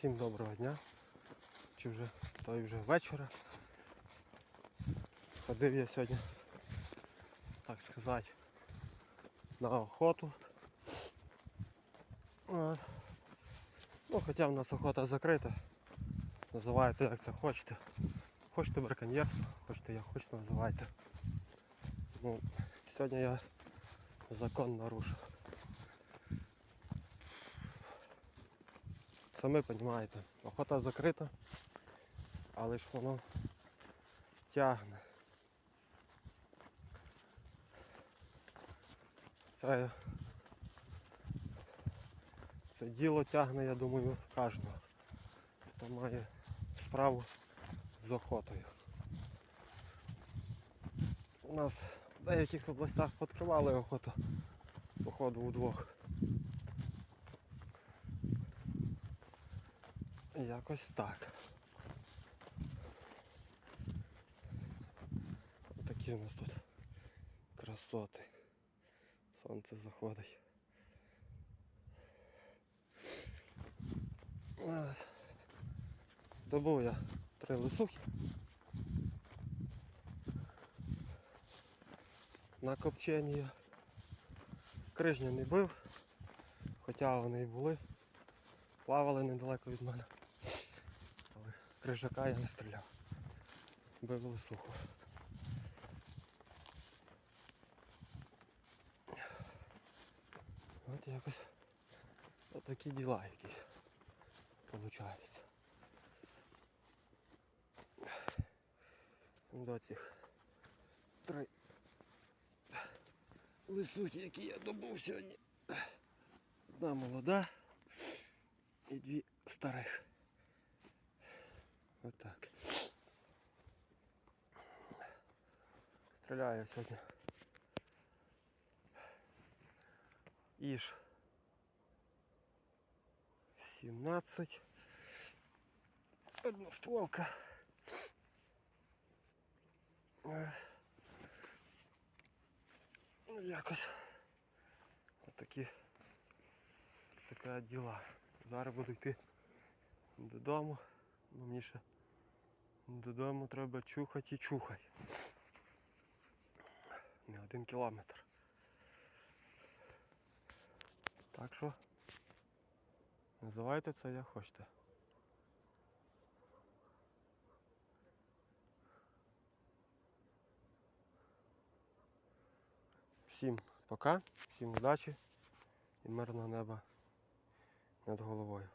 Всім доброго дня. Чи вже то й вже вечора. Ходив я сьогодні, так сказати, на охоту. От. Ну, хоча в нас охота закрита. Називайте як це хочете. Хочете браконьєрство, хочете як хочете називайте. Ну, сьогодні я закон нарушив. Самі розумієте, охота закрита, але ж воно тягне. Це, це діло тягне, я думаю, кожного, хто має справу з охотою. У нас в деяких областях відкривали охоту, походу удвох. Якось так. Такі у нас тут красоти. Сонце заходить. Добув я три лисухи. На копчення. Крижня не бив, хоча вони і були. Плавали недалеко від мене. Крижака я не стріляв. Бив лисуху. От якось отакі діла якісь получаються. До цих три лисухи, які я добув сьогодні. Одна молода і дві старих. Отак. Стріляю сьогодні. Іж 17. Одностволка. Е, Ну, якось отакі така діла. Зараз буду йти додому. Ну, мені ще додому треба чухати і чухати. Не один кілометр. Так що називайте це як хочете. Всім пока, всім удачі і мирного неба над головою.